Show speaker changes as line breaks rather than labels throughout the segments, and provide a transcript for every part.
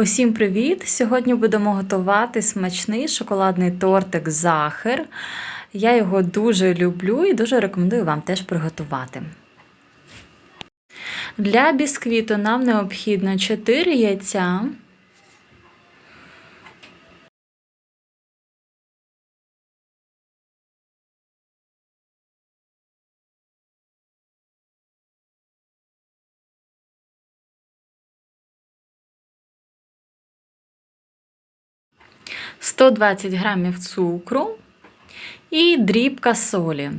Усім привіт! Сьогодні будемо готувати смачний шоколадний тортик Захер. Я його дуже люблю і дуже рекомендую вам теж приготувати. Для бісквіту нам необхідно 4 яйця. – 120 грамів цукру і дрібка солі.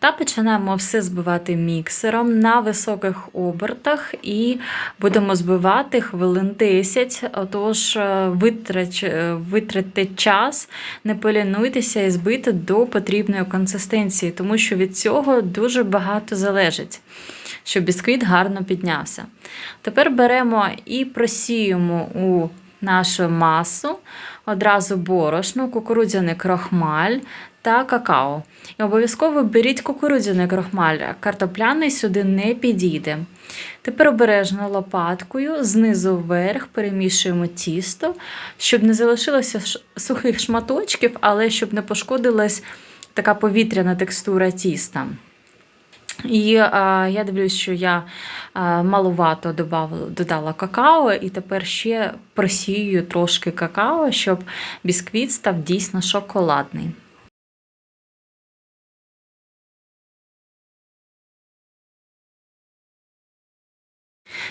Та починаємо все збивати міксером на високих обертах і будемо збивати хвилин 10. Отож, е, витрач, е, витратьте час, не полінуйтеся і збити до потрібної консистенції, тому що від цього дуже багато залежить, щоб бісквіт гарно піднявся. Тепер беремо і просіємо у нашу масу одразу борошно, кукурудзяний крохмаль та какао. І обов'язково беріть кукурудзяний крохмаль, картопляний сюди не підійде. Тепер обережно лопаткою, знизу вверх перемішуємо тісто, щоб не залишилося сухих шматочків, але щоб не пошкодилась така повітряна текстура тіста. І а, я дивлюсь, що я а, малувато додала, додала какао, і тепер ще просію трошки какао, щоб бісквіт став дійсно шоколадний.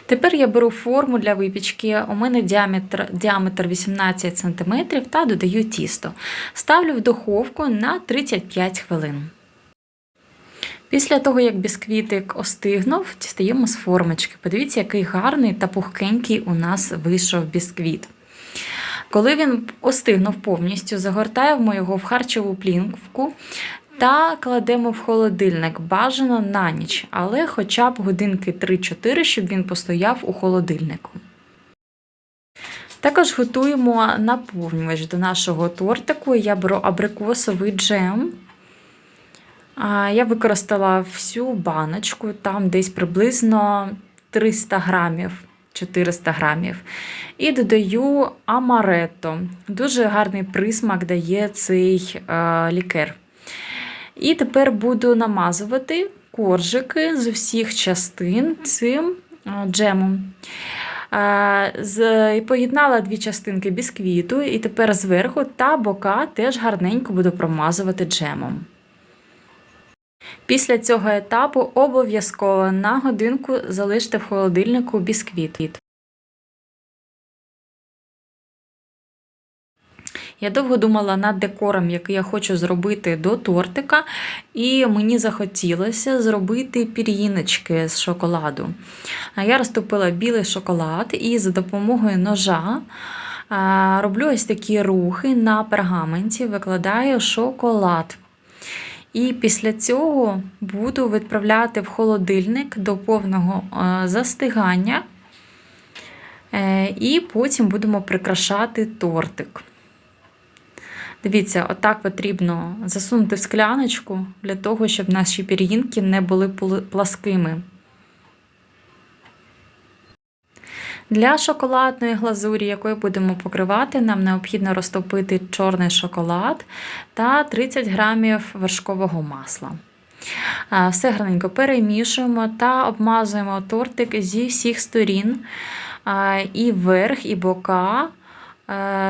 Тепер я беру форму для випічки, у мене діаметр діаметр 18 см та додаю тісто. Ставлю в духовку на 35 хвилин. Після того, як бісквітик остигнув, дістаємо з формочки. Подивіться, який гарний та пухкенький у нас вийшов бісквіт. Коли він остигнув повністю, загортаємо його в харчову плінку та кладемо в холодильник бажано на ніч, але хоча б годинки 3-4, щоб він постояв у холодильнику. Також готуємо наповнювач до нашого тортику. Я беру абрикосовий джем. Я використала всю баночку, там десь приблизно 300 грамів, 400 грамів. І додаю амаретто. Дуже гарний присмак дає цей е, лікер. І тепер буду намазувати коржики з усіх частин цим е, джемом. Е, поєднала дві частинки бісквіту, і тепер зверху та бока теж гарненько буду промазувати джемом. Після цього етапу обов'язково на годинку залиште в холодильнику бісквіт. Я довго думала над декором, який я хочу зробити до тортика, і мені захотілося зробити пір'їночки з шоколаду. Я розтопила білий шоколад і за допомогою ножа роблю ось такі рухи на пергаменті, викладаю шоколад. І після цього буду відправляти в холодильник до повного е, застигання. Е, і потім будемо прикрашати тортик. Дивіться, отак потрібно засунути в скляночку для того, щоб наші пір'їнки не були пласкими. Для шоколадної глазурі, якою будемо покривати, нам необхідно розтопити чорний шоколад та 30 грамів вершкового масла. Все гарненько перемішуємо та обмазуємо тортик зі всіх сторін, і верх, і бока.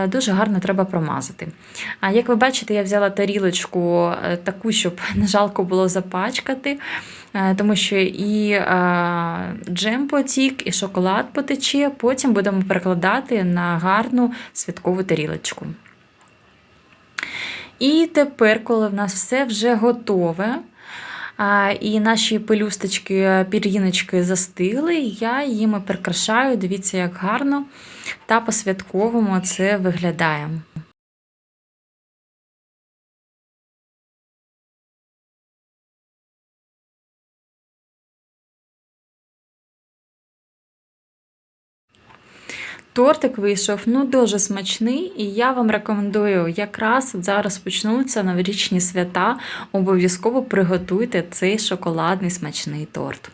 Дуже гарно треба промазати. А як ви бачите, я взяла тарілочку е, таку, щоб не жалко було запачкати. Е, тому що і е, джем потік, і шоколад потече, потім будемо перекладати на гарну святкову тарілочку. І тепер, коли в нас все вже готове, і наші пелюсточки, пір'їночки застигли, я їми прикрашаю, дивіться, як гарно. Та по-святковому це виглядає. Тортик вийшов ну дуже смачний, і я вам рекомендую, якраз зараз почнуться новорічні свята. Обов'язково приготуйте цей шоколадний смачний торт.